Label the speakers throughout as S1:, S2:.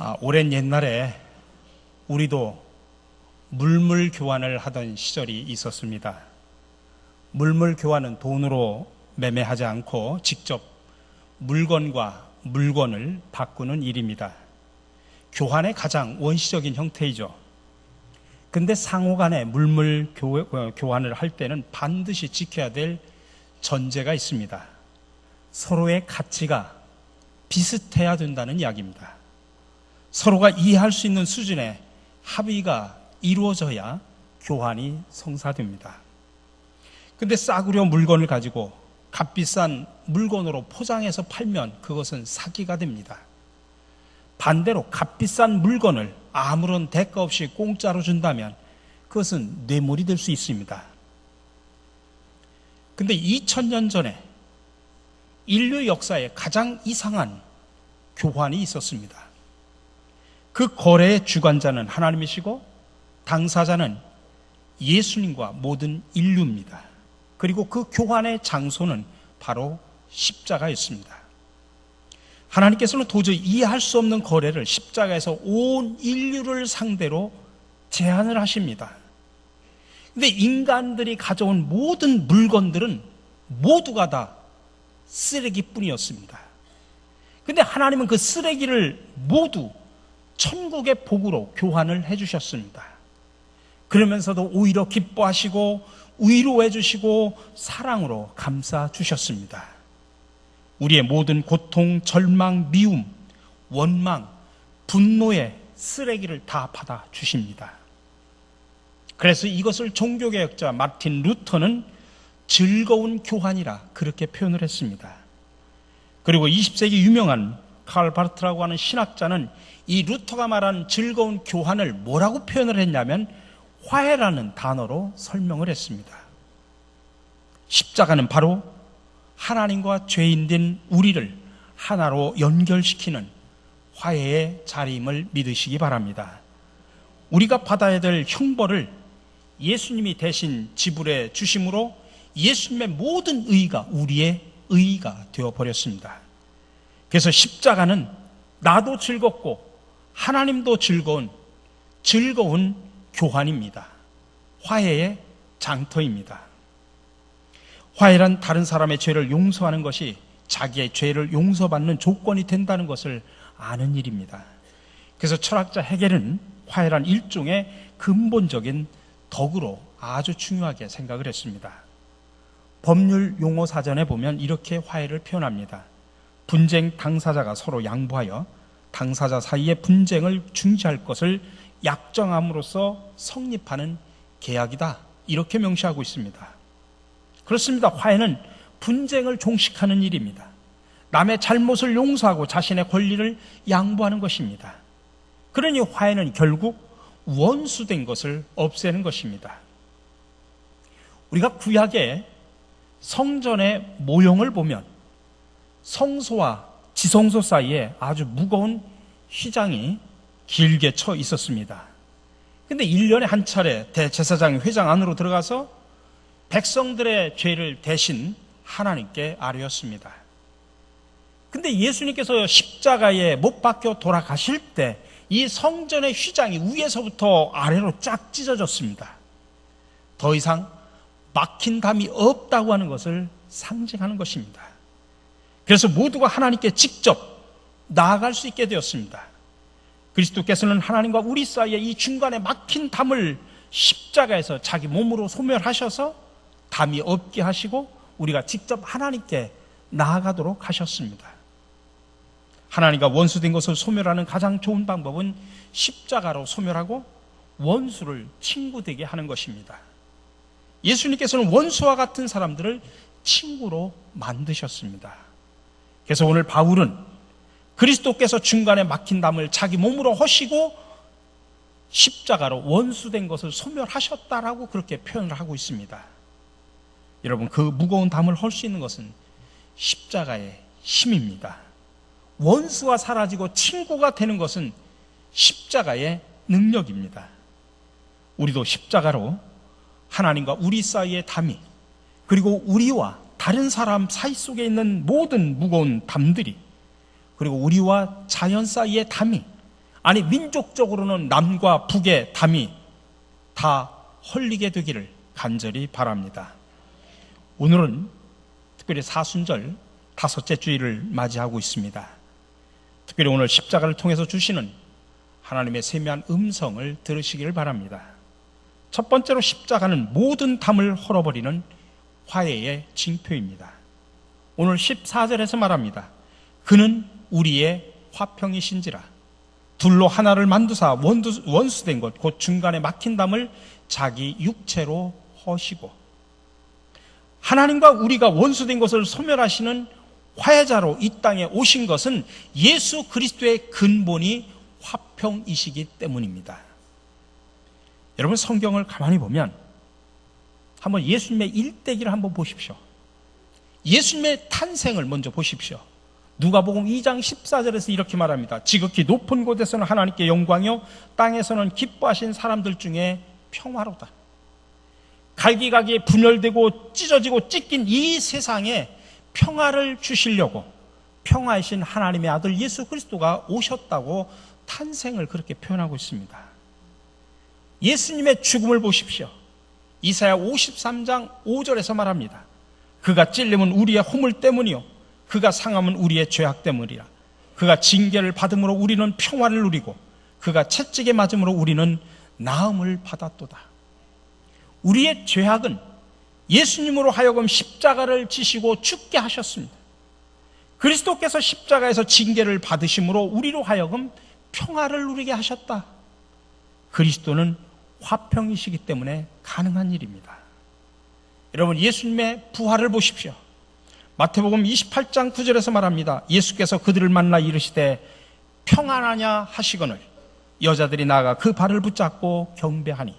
S1: 아, 오랜 옛날에 우리도 물물 교환을 하던 시절이 있었습니다. 물물 교환은 돈으로 매매하지 않고 직접 물건과 물건을 바꾸는 일입니다. 교환의 가장 원시적인 형태이죠. 근데 상호 간에 물물 어, 교환을 할 때는 반드시 지켜야 될 전제가 있습니다. 서로의 가치가 비슷해야 된다는 이야기입니다. 서로가 이해할 수 있는 수준의 합의가 이루어져야 교환이 성사됩니다. 근데 싸구려 물건을 가지고 값비싼 물건으로 포장해서 팔면 그것은 사기가 됩니다. 반대로 값비싼 물건을 아무런 대가 없이 공짜로 준다면 그것은 뇌물이 될 수 있습니다. 근데 2000년 전에 인류 역사에 가장 이상한 교환이 있었습니다. 그 거래의 주관자는 하나님이시고 당사자는 예수님과 모든 인류입니다. 그리고 그 교환의 장소는 바로 십자가였습니다. 하나님께서는 도저히 이해할 수 없는 거래를 십자가에서 온 인류를 상대로 제안을 하십니다. 근데 인간들이 가져온 모든 물건들은 모두가 다 쓰레기뿐이었습니다. 근데 하나님은 그 쓰레기를 모두 천국의 복으로 교환을 해주셨습니다. 그러면서도 오히려 기뻐하시고 위로해 주시고 사랑으로 감싸 주셨습니다. 우리의 모든 고통, 절망, 미움, 원망, 분노의 쓰레기를 다 받아 주십니다. 그래서 이것을 종교개혁자 마틴 루터는 즐거운 교환이라 그렇게 표현을 했습니다. 그리고 20세기 유명한 칼 바르트라고 하는 신학자는 이 루터가 말한 즐거운 교환을 뭐라고 표현을 했냐면 화해라는 단어로 설명을 했습니다. 십자가는 바로 하나님과 죄인된 우리를 하나로 연결시키는 화해의 자리임을 믿으시기 바랍니다. 우리가 받아야 될 형벌을 예수님이 대신 지불해 주심으로 예수님의 모든 의가 우리의 의가 되어 버렸습니다. 그래서 십자가는 나도 즐겁고 하나님도 즐거운 즐거운 교환입니다. 화해의 장터입니다. 화해란 다른 사람의 죄를 용서하는 것이 자기의 죄를 용서받는 조건이 된다는 것을 아는 일입니다. 그래서 철학자 해겔은 화해란 일종의 근본적인 덕으로 아주 중요하게 생각을 했습니다. 법률 용어 사전에 보면 이렇게 화해를 표현합니다. 분쟁 당사자가 서로 양보하여 당사자 사이의 분쟁을 중지할 것을 약정함으로써 성립하는 계약이다. 이렇게 명시하고 있습니다. 그렇습니다. 화해는 분쟁을 종식하는 일입니다. 남의 잘못을 용서하고 자신의 권리를 양보하는 것입니다. 그러니 화해는 결국 원수된 것을 없애는 것입니다. 우리가 구약의 성전의 모형을 보면 성소와 지성소 사이에 아주 무거운 휘장이 길게 쳐 있었습니다. 근데 1년에 한 차례 대제사장이 회장 안으로 들어가서 백성들의 죄를 대신 하나님께 아뢰었습니다. 근데 예수님께서 십자가에 못 박혀 돌아가실 때 이 성전의 휘장이 위에서부터 아래로 쫙 찢어졌습니다. 더 이상 막힌 담이 없다고 하는 것을 상징하는 것입니다. 그래서 모두가 하나님께 직접 나아갈 수 있게 되었습니다. 그리스도께서는 하나님과 우리 사이에 이 중간에 막힌 담을 십자가에서 자기 몸으로 소멸하셔서 담이 없게 하시고 우리가 직접 하나님께 나아가도록 하셨습니다. 하나님과 원수된 것을 소멸하는 가장 좋은 방법은 십자가로 소멸하고 원수를 친구 되게 하는 것입니다. 예수님께서는 원수와 같은 사람들을 친구로 만드셨습니다. 그래서 오늘 바울은 그리스도께서 중간에 막힌 담을 자기 몸으로 허시고 십자가로 원수된 것을 소멸하셨다라고 그렇게 표현을 하고 있습니다. 여러분, 그 무거운 담을 헐 수 있는 것은 십자가의 힘입니다. 원수와 사라지고 친구가 되는 것은 십자가의 능력입니다. 우리도 십자가로 하나님과 우리 사이의 담이 그리고 우리와 다른 사람 사이 속에 있는 모든 무거운 담들이 그리고 우리와 자연 사이의 담이 아니 민족적으로는 남과 북의 담이 다 헐리게 되기를 간절히 바랍니다. 오늘은 특별히 사순절 다섯째 주일을 맞이하고 있습니다. 특별히 오늘 십자가를 통해서 주시는 하나님의 세미한 음성을 들으시기를 바랍니다. 첫 번째로 십자가는 모든 담을 헐어버리는 화해의 징표입니다. 오늘 14절에서 말합니다. 그는 우리의 화평이신지라. 둘로 하나를 만두사 원두, 원수 된 것, 곧 중간에 막힌 담을 자기 육체로 허시고. 하나님과 우리가 원수된 것을 소멸하시는 화해자로 이 땅에 오신 것은 예수 그리스도의 근본이 화평이시기 때문입니다. 여러분 성경을 가만히 보면 한번 예수님의 일대기를 한번 보십시오. 예수님의 탄생을 먼저 보십시오. 누가복음 2장 14절에서 이렇게 말합니다. 지극히 높은 곳에서는 하나님께 영광이요 땅에서는 기뻐하신 사람들 중에 평화로다. 갈기갈기에 분열되고 찢어지고 찢긴 이 세상에 평화를 주시려고 평화이신 하나님의 아들 예수 그리스도가 오셨다고 탄생을 그렇게 표현하고 있습니다. 예수님의 죽음을 보십시오. 이사야 53장 5절에서 말합니다. 그가 찔림은 우리의 허물 때문이요. 그가 상함은 우리의 죄악 때문이라. 그가 징계를 받음으로 우리는 평화를 누리고 그가 채찍에 맞음으로 우리는 나음을 받았도다. 우리의 죄악은 예수님으로 하여금 십자가를 지시고 죽게 하셨습니다. 그리스도께서 십자가에서 징계를 받으심으로 우리로 하여금 평화를 누리게 하셨다. 그리스도는 화평이시기 때문에 가능한 일입니다. 여러분, 예수님의 부활을 보십시오. 마태복음 28장 9절에서 말합니다. 예수께서 그들을 만나 이르시되 평안하냐 하시거늘 여자들이 나가 그 발을 붙잡고 경배하니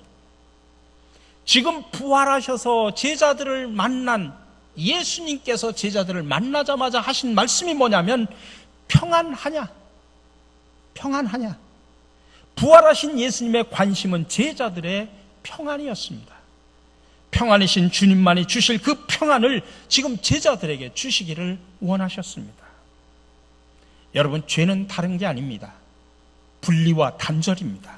S1: 지금 부활하셔서 제자들을 만난 예수님께서 제자들을 만나자마자 하신 말씀이 뭐냐면 평안하냐? 평안하냐? 부활하신 예수님의 관심은 제자들의 평안이었습니다. 평안이신 주님만이 주실 그 평안을 지금 제자들에게 주시기를 원하셨습니다. 여러분, 죄는 다른 게 아닙니다. 분리와 단절입니다.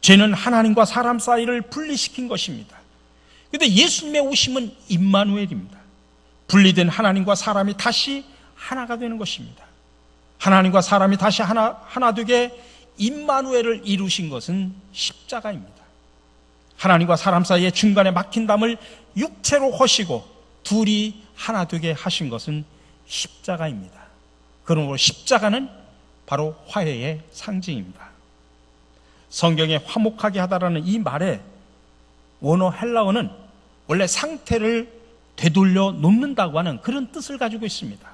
S1: 죄는 하나님과 사람 사이를 분리시킨 것입니다. 근데 예수님의 오심은 임마누엘입니다. 분리된 하나님과 사람이 다시 하나가 되는 것입니다. 하나님과 사람이 다시 하나, 하나 되게 임마누엘을 이루신 것은 십자가입니다. 하나님과 사람 사이의 중간에 막힌 담을 육체로 허시고 둘이 하나 되게 하신 것은 십자가입니다. 그러므로 십자가는 바로 화해의 상징입니다. 성경에 화목하게 하다라는 이 말에 원어 헬라어는 원래 상태를 되돌려 놓는다고 하는 그런 뜻을 가지고 있습니다.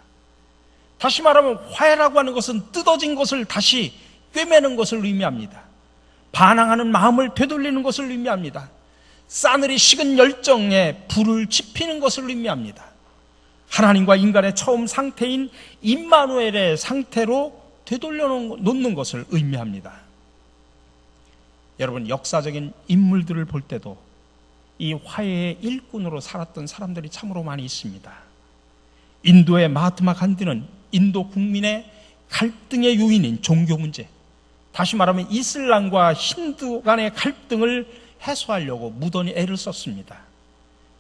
S1: 다시 말하면 화해라고 하는 것은 뜯어진 것을 다시 꿰매는 것을 의미합니다. 반항하는 마음을 되돌리는 것을 의미합니다. 싸늘이 식은 열정에 불을 지피는 것을 의미합니다. 하나님과 인간의 처음 상태인 임마누엘의 상태로 되돌려 놓는 것을 의미합니다. 여러분 역사적인 인물들을 볼 때도 이 화해의 일꾼으로 살았던 사람들이 참으로 많이 있습니다. 인도의 마하트마 간디는 인도 국민의 갈등의 요인인 종교 문제, 다시 말하면 이슬람과 힌두 간의 갈등을 해소하려고 무던히 애를 썼습니다.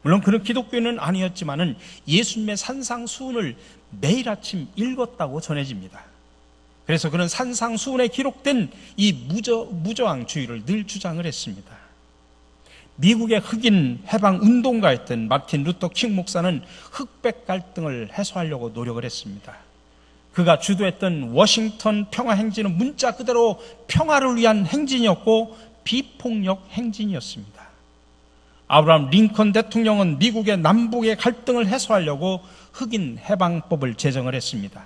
S1: 물론 그는 기독교는 아니었지만은 예수님의 산상수훈을 매일 아침 읽었다고 전해집니다. 그래서 그는 산상수훈에 기록된 이 무저, 무저항주의를 늘 주장을 했습니다. 미국의 흑인 해방 운동가였던 마틴 루터 킹 목사는 흑백 갈등을 해소하려고 노력을 했습니다. 그가 주도했던 워싱턴 평화 행진은 문자 그대로 평화를 위한 행진이었고 비폭력 행진이었습니다. 아브라함 링컨 대통령은 미국의 남북의 갈등을 해소하려고 흑인 해방법을 제정을 했습니다.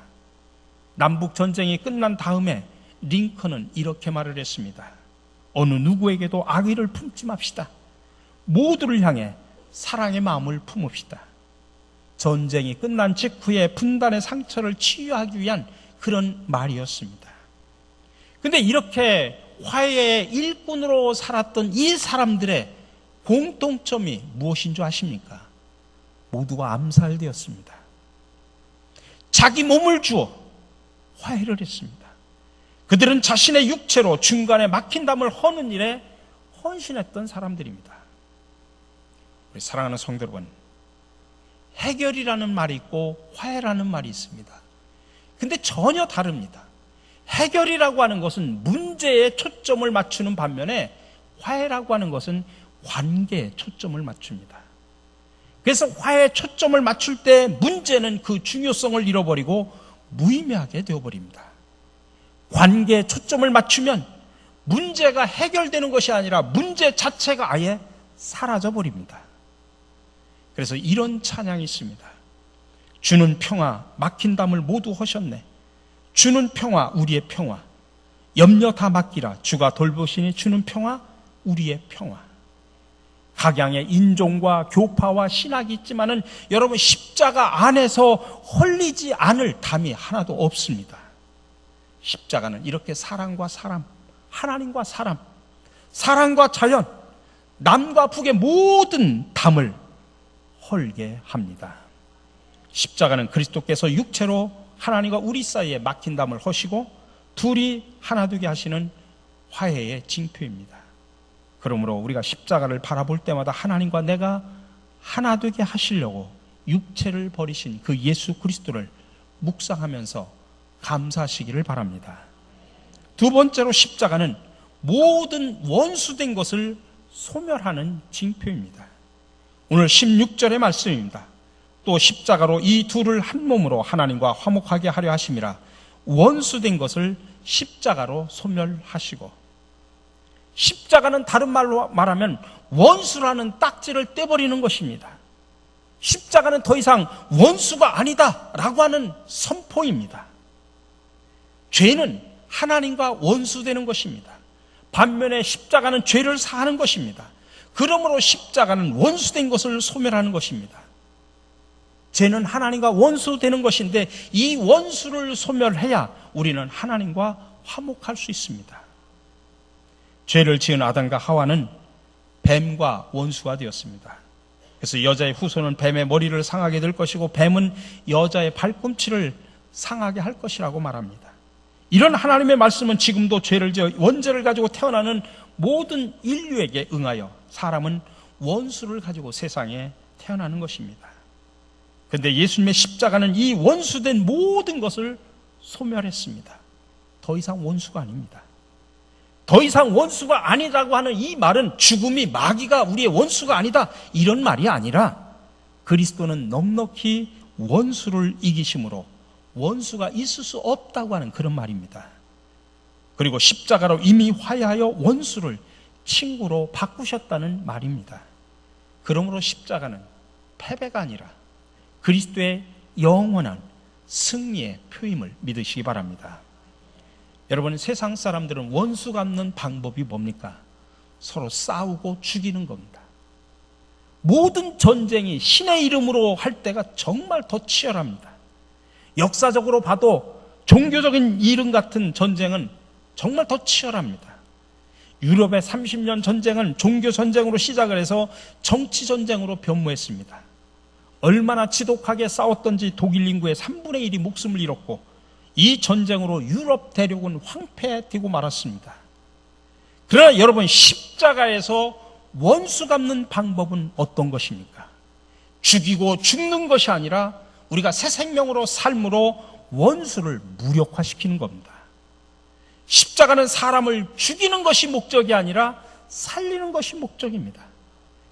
S1: 남북 전쟁이 끝난 다음에 링컨은 이렇게 말을 했습니다. 어느 누구에게도 악의를 품지 맙시다. 모두를 향해 사랑의 마음을 품읍시다. 전쟁이 끝난 직후에 분단의 상처를 치유하기 위한 그런 말이었습니다. 근데 이렇게 화해의 일꾼으로 살았던 이 사람들의 공통점이 무엇인 줄 아십니까? 모두가 암살되었습니다. 자기 몸을 주어 화해를 했습니다. 그들은 자신의 육체로 중간에 막힌 담을 허는 일에 헌신했던 사람들입니다. 우리 사랑하는 성도 여러분, 해결이라는 말이 있고 화해라는 말이 있습니다. 근데 전혀 다릅니다. 해결이라고 하는 것은 문제에 초점을 맞추는 반면에 화해라고 하는 것은 관계에 초점을 맞춥니다. 그래서 화해에 초점을 맞출 때 문제는 그 중요성을 잃어버리고 무의미하게 되어버립니다. 관계에 초점을 맞추면 문제가 해결되는 것이 아니라 문제 자체가 아예 사라져 버립니다. 그래서 이런 찬양이 있습니다. 주는 평화, 막힌 담을 모두 허셨네. 주는 평화, 우리의 평화. 염려 다 맡기라. 주가 돌보시니 주는 평화, 우리의 평화. 각양의 인종과 교파와 신학이 있지만은 여러분 십자가 안에서 헐리지 않을 담이 하나도 없습니다. 십자가는 이렇게 사랑과 사람, 하나님과 사람, 사랑과 자연, 남과 북의 모든 담을 헐게 합니다. 십자가는 그리스도께서 육체로 하나님과 우리 사이에 막힌 담을 허시고 둘이 하나 되게 하시는 화해의 징표입니다. 그러므로 우리가 십자가를 바라볼 때마다 하나님과 내가 하나 되게 하시려고 육체를 버리신 그 예수 그리스도를 묵상하면서 감사하시기를 바랍니다. 두 번째로 십자가는 모든 원수된 것을 소멸하는 징표입니다. 오늘 16절의 말씀입니다. 또 십자가로 이 둘을 한 몸으로 하나님과 화목하게 하려 하심이라 원수된 것을 십자가로 소멸하시고 십자가는 다른 말로 말하면 원수라는 딱지를 떼버리는 것입니다. 십자가는 더 이상 원수가 아니다라고 하는 선포입니다. 죄는 하나님과 원수되는 것입니다. 반면에 십자가는 죄를 사하는 것입니다. 그러므로 십자가는 원수된 것을 소멸하는 것입니다. 죄는 하나님과 원수되는 것인데 이 원수를 소멸해야 우리는 하나님과 화목할 수 있습니다. 죄를 지은 아담과 하와는 뱀과 원수가 되었습니다. 그래서 여자의 후손은 뱀의 머리를 상하게 될 것이고 뱀은 여자의 발꿈치를 상하게 할 것이라고 말합니다. 이런 하나님의 말씀은 지금도 죄를 지어 원죄를 가지고 태어나는 모든 인류에게 응하여 사람은 원수를 가지고 세상에 태어나는 것입니다. 그런데 예수님의 십자가는 이 원수된 모든 것을 소멸했습니다. 더 이상 원수가 아닙니다. 더 이상 원수가 아니라고 하는 이 말은 죽음이 마귀가 우리의 원수가 아니다 이런 말이 아니라 그리스도는 넉넉히 원수를 이기심으로 원수가 있을 수 없다고 하는 그런 말입니다. 그리고 십자가로 이미 화해하여 원수를 친구로 바꾸셨다는 말입니다. 그러므로 십자가는 패배가 아니라 그리스도의 영원한 승리의 표임을 믿으시기 바랍니다. 여러분, 세상 사람들은 원수 갚는 방법이 뭡니까? 서로 싸우고 죽이는 겁니다. 모든 전쟁이 신의 이름으로 할 때가 정말 더 치열합니다. 역사적으로 봐도 종교적인 이름 같은 전쟁은 정말 더 치열합니다. 유럽의 30년 전쟁은 종교 전쟁으로 시작을 해서 정치 전쟁으로 변모했습니다. 얼마나 지독하게 싸웠던지 독일 인구의 3분의 1이 목숨을 잃었고 이 전쟁으로 유럽 대륙은 황폐되고 말았습니다. 그러나 여러분 십자가에서 원수 갚는 방법은 어떤 것입니까? 죽이고 죽는 것이 아니라 우리가 새 생명으로 삶으로 원수를 무력화시키는 겁니다. 십자가는 사람을 죽이는 것이 목적이 아니라 살리는 것이 목적입니다.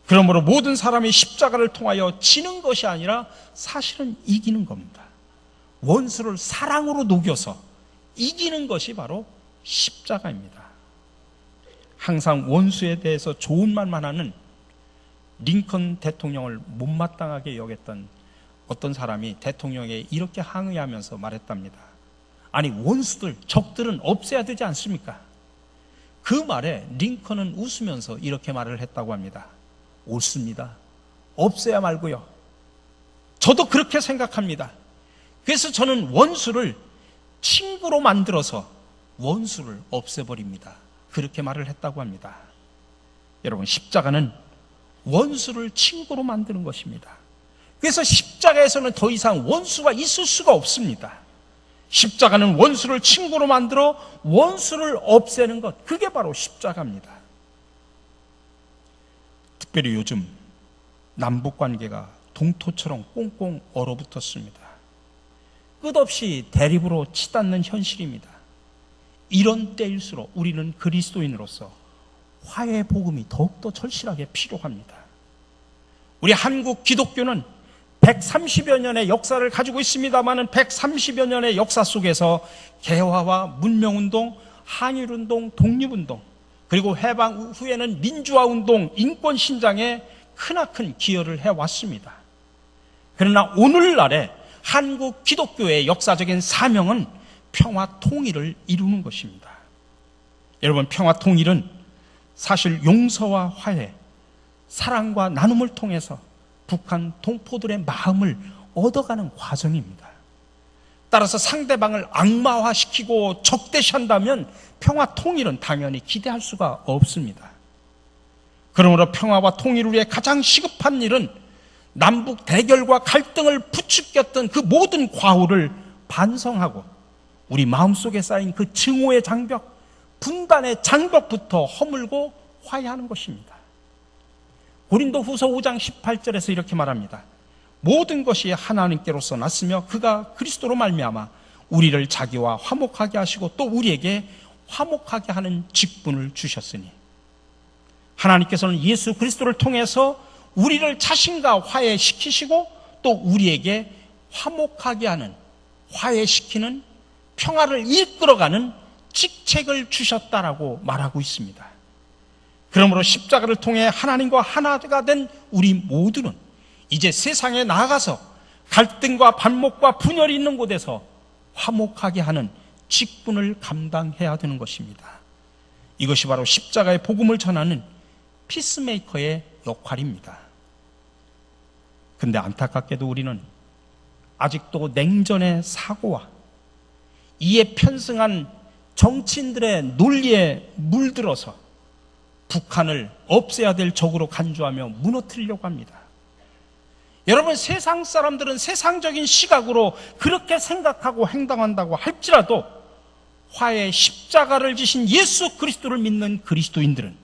S1: 그러므로 모든 사람이 십자가를 통하여 지는 것이 아니라 사실은 이기는 겁니다. 원수를 사랑으로 녹여서 이기는 것이 바로 십자가입니다. 항상 원수에 대해서 좋은 말만 하는 링컨 대통령을 못마땅하게 여겼던 어떤 사람이 대통령에 이렇게 항의하면서 말했답니다. 아니, 원수들, 적들은 없애야 되지 않습니까? 그 말에 링컨은 웃으면서 이렇게 말을 했다고 합니다. 옳습니다. 없애야 말고요. 저도 그렇게 생각합니다. 그래서 저는 원수를 친구로 만들어서 원수를 없애버립니다. 그렇게 말을 했다고 합니다. 여러분, 십자가는 원수를 친구로 만드는 것입니다. 그래서 십자가에서는 더 이상 원수가 있을 수가 없습니다. 십자가는 원수를 친구로 만들어 원수를 없애는 것. 그게 바로 십자가입니다. 특별히 요즘 남북 관계가 동토처럼 꽁꽁 얼어붙었습니다. 끝없이 대립으로 치닫는 현실입니다. 이런 때일수록 우리는 그리스도인으로서 화해 복음이 더욱더 절실하게 필요합니다. 우리 한국 기독교는 130여 년의 역사를 가지고 있습니다만은 130여 년의 역사 속에서 개화와 문명운동, 한일운동, 독립운동, 그리고 해방 후에는 민주화운동, 인권신장에 크나큰 기여를 해왔습니다. 그러나 오늘날에 한국 기독교의 역사적인 사명은 평화 통일을 이루는 것입니다. 여러분, 평화 통일은 사실 용서와 화해, 사랑과 나눔을 통해서 북한 동포들의 마음을 얻어가는 과정입니다. 따라서 상대방을 악마화시키고 적대시한다면 평화 통일은 당연히 기대할 수가 없습니다. 그러므로 평화와 통일을 위해 가장 시급한 일은 남북 대결과 갈등을 부추겼던 그 모든 과오를 반성하고 우리 마음속에 쌓인 그 증오의 장벽, 분단의 장벽부터 허물고 화해하는 것입니다. 고린도 후서 5장 18절에서 이렇게 말합니다. 모든 것이 하나님께로서 났으며 그가 그리스도로 말미암아 우리를 자기와 화목하게 하시고 또 우리에게 화목하게 하는 직분을 주셨으니 하나님께서는 예수 그리스도를 통해서 우리를 자신과 화해시키시고 또 우리에게 화목하게 하는 화해시키는 평화를 이끌어가는 직책을 주셨다라고 말하고 있습니다. 그러므로 십자가를 통해 하나님과 하나가 된 우리 모두는 이제 세상에 나아가서 갈등과 반목과 분열이 있는 곳에서 화목하게 하는 직분을 감당해야 되는 것입니다. 이것이 바로 십자가의 복음을 전하는 피스메이커의 역할입니다. 근데 안타깝게도 우리는 아직도 냉전의 사고와 이에 편승한 정치인들의 논리에 물들어서 북한을 없애야 될 적으로 간주하며 무너뜨리려고 합니다. 여러분, 세상 사람들은 세상적인 시각으로 그렇게 생각하고 행동한다고 할지라도 화해 십자가를 지신 예수 그리스도를 믿는 그리스도인들은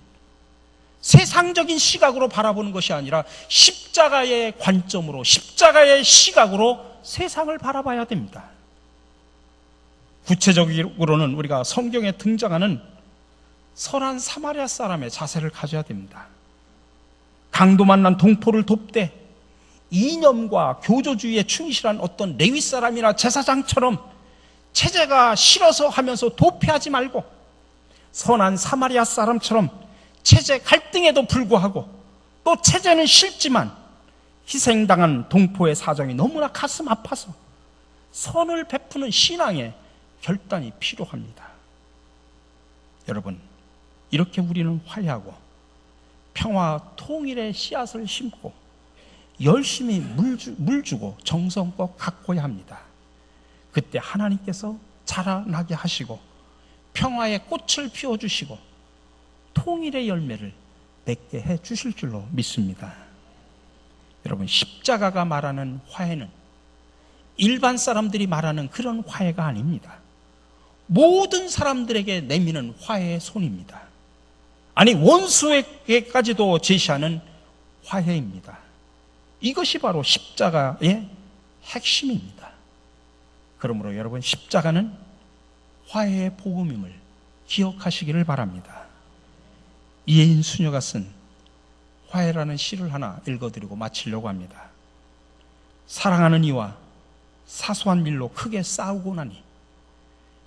S1: 세상적인 시각으로 바라보는 것이 아니라 십자가의 관점으로, 십자가의 시각으로 세상을 바라봐야 됩니다. 구체적으로는 우리가 성경에 등장하는 선한 사마리아 사람의 자세를 가져야 됩니다. 강도 만난 동포를 돕되 이념과 교조주의에 충실한 어떤 레위 사람이나 제사장처럼 체제가 싫어서 하면서 도피하지 말고 선한 사마리아 사람처럼 체제 갈등에도 불구하고 또 체제는 싫지만 희생당한 동포의 사정이 너무나 가슴 아파서 선을 베푸는 신앙의 결단이 필요합니다. 여러분, 이렇게 우리는 화해하고 평화 통일의 씨앗을 심고 열심히 물, 주, 물 주고 정성껏 가꿔야 합니다. 그때 하나님께서 자라나게 하시고 평화의 꽃을 피워주시고 통일의 열매를 맺게 해 주실 줄로 믿습니다. 여러분, 십자가가 말하는 화해는 일반 사람들이 말하는 그런 화해가 아닙니다. 모든 사람들에게 내미는 화해의 손입니다. 아니, 원수에게까지도 제시하는 화해입니다. 이것이 바로 십자가의 핵심입니다. 그러므로 여러분, 십자가는 화해의 복음임을 기억하시기를 바랍니다. 이혜인 수녀가 쓴 화해라는 시를 하나 읽어드리고 마치려고 합니다. 사랑하는 이와 사소한 일로 크게 싸우고 나니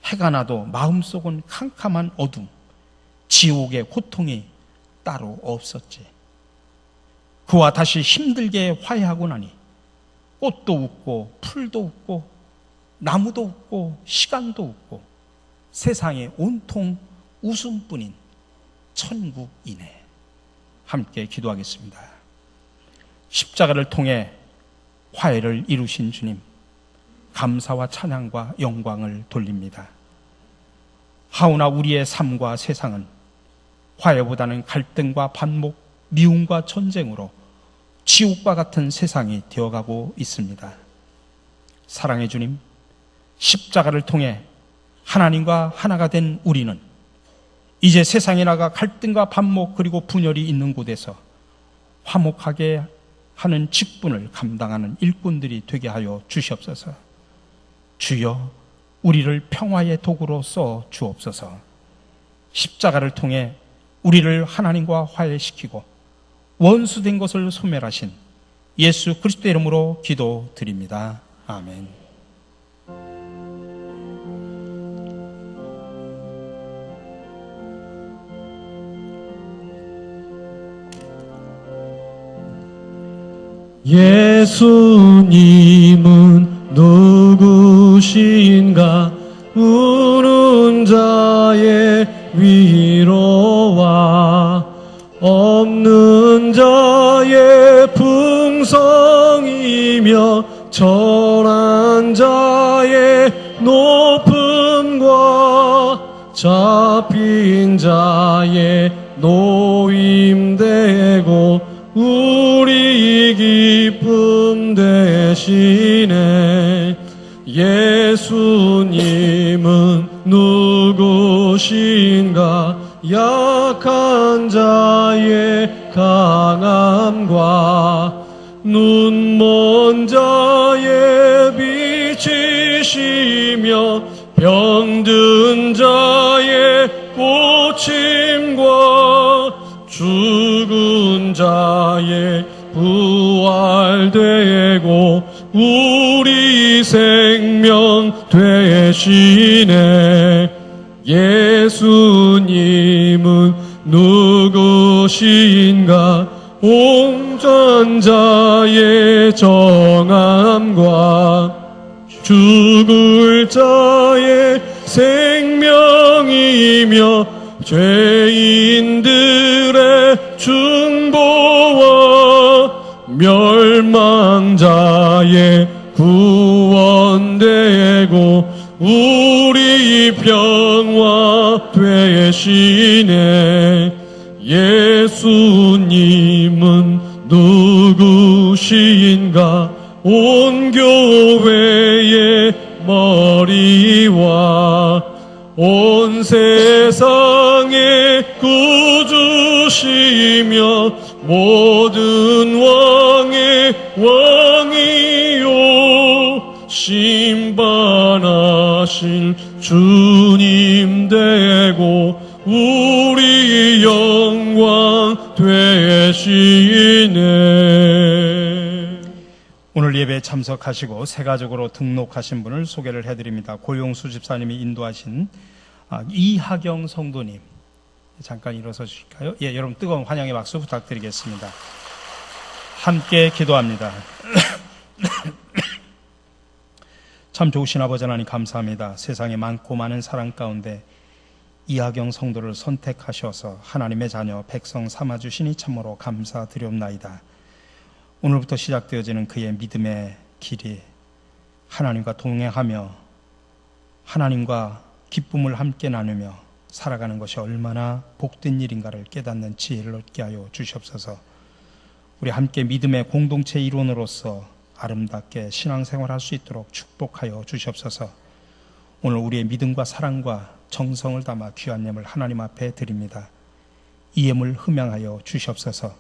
S1: 해가 나도 마음속은 캄캄한 어둠, 지옥의 고통이 따로 없었지. 그와 다시 힘들게 화해하고 나니 꽃도 웃고 풀도 웃고 나무도 웃고 시간도 웃고 세상에 온통 웃음뿐인 천국이네. 함께 기도하겠습니다. 십자가를 통해 화해를 이루신 주님, 감사와 찬양과 영광을 돌립니다. 하오나 우리의 삶과 세상은 화해보다는 갈등과 반목, 미움과 전쟁으로 지옥과 같은 세상이 되어가고 있습니다. 사랑의 주님,
S2: 십자가를 통해 하나님과 하나가 된 우리는 이제 세상에 나가 갈등과 반목 그리고 분열이 있는 곳에서 화목하게 하는 직분을 감당하는 일꾼들이 되게 하여 주시옵소서. 주여, 우리를 평화의 도구로 써 주옵소서. 십자가를 통해 우리를 하나님과 화해시키고 원수된 것을 소멸하신 예수 그리스도 이름으로 기도드립니다. 아멘. 예수님은 누구신가 우는 자의 위로 와 없는 자의 풍성이며 철한 자의 높음과 잡힌 자의 노임되고 우리 기쁨 되시네 예수님은 누구신가 약한 자의 강함과 눈먼 자의 빛이시며 병든 자의 고침과 죽은 자의 부활되고 우리 생명 되시네 예수님은 누구신가? 옹전자의 정함과 죽을 자의 생명이며 죄인들의 중보와 멸망자의 구원되고 우리 평화 되시네 예수님은 누구신가? 온 교회의 머리와 온 세상의 구주시며 모든 왕의 왕이요. 심판 하신 주님 되고 우리 영광 되시네 오늘 예배에 참석하시고 세가족으로 등록하신 분을 소개를 해드립니다. 고용수 집사님이 인도하신 아, 이하경 성도님 잠깐 일어서 주실까요? 예, 여러분 뜨거운 환영의 박수 부탁드리겠습니다. 함께 기도합니다. 참 좋으신 아버지 하나님 감사합니다. 세상에 많고 많은 사랑 가운데 이하경 성도를 선택하셔서 하나님의 자녀 백성 삼아 주시니 참으로 감사드리옵나이다. 오늘부터 시작되어지는 그의 믿음의 길이 하나님과 동행하며 하나님과 기쁨을 함께 나누며 살아가는 것이 얼마나 복된 일인가를 깨닫는 지혜를 얻게 하여 주시옵소서. 우리 함께 믿음의 공동체 일원으로서 아름답게 신앙생활 할 수 있도록 축복하여 주시옵소서. 오늘 우리의 믿음과 사랑과 정성을 담아 귀한 예물 하나님 앞에 드립니다. 이 예물 흠양하여 주시옵소서.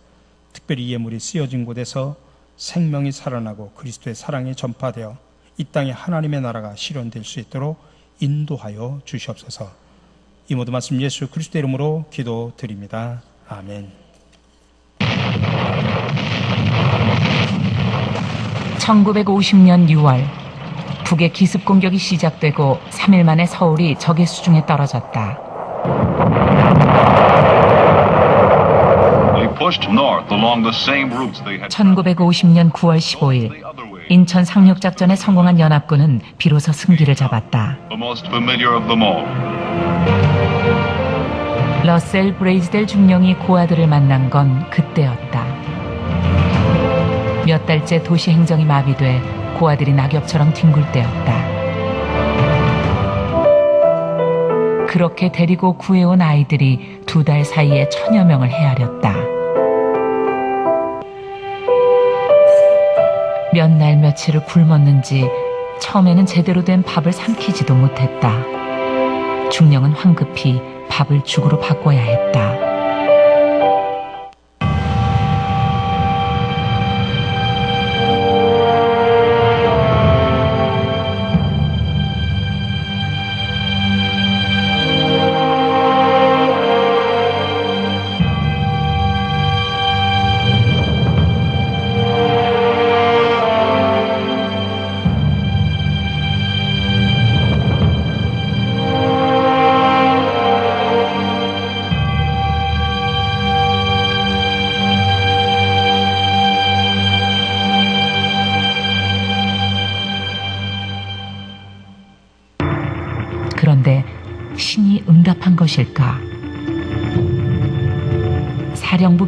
S2: 특별히 이 예물이 쓰여진 곳에서 생명이 살아나고 그리스도의 사랑이 전파되어 이 땅에 하나님의 나라가 실현될 수 있도록 인도하여 주시옵소서. 이 모든 말씀 예수 그리스도 이름으로 기도드립니다. 아멘.
S3: 1950년 6월 북의 기습 공격이 시작되고 3일 만에 서울이 적의 수중에 떨어졌다.
S4: Had
S3: 1950년 9월 15일 인천 상륙 작전에 성공한 연합군은 비로소 승기를 잡았다. 러셀 브레이즈델 중령이 고아들을 만난 건 그때였다. 몇 달째 도시 행정이 마비돼 고아들이 낙엽처럼 뒹굴 때였다. 그렇게 데리고 구해온 아이들이 두 달 사이에 천여 명을 헤아렸다. 몇 날 며칠을 굶었는지 처음에는 제대로 된 밥을 삼키지도 못했다. 중령은 황급히 밥을 죽으로 바꿔야 했다.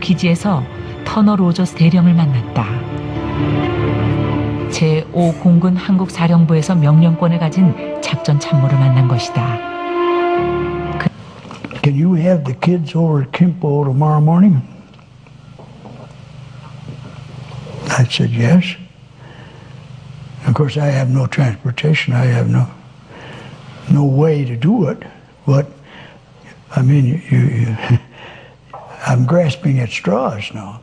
S3: 기지에서 터너 로저스 대령을 만났다. 제5공군 한국사령부에서 명령권을 가진 작전 참모를 만난 것이다.
S5: Can you have the kids over at Kimpo tomorrow morning? I said, yes. Of course, I have no transportation. I have no no way to do it. But I mean, you, you, I'm grasping at straws now.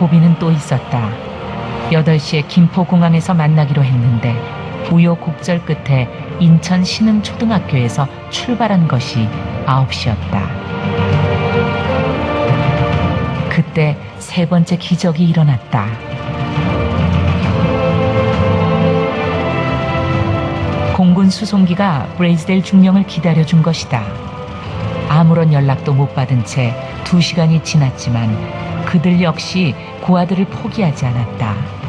S3: 고비는 또 있었다. 8시에 김포공항에서 만나기로 했는데 우여곡절 끝에 인천 신흥초등학교에서 출발한 것이 9시였다. 그때 세 번째 기적이 일어났다. 공군 수송기가 브레이스델 중령을 기다려준 것이다. 아무런 연락도 못 받은 채 두 시간이 지났지만 그들 역시 고아들을 포기하지 않았다.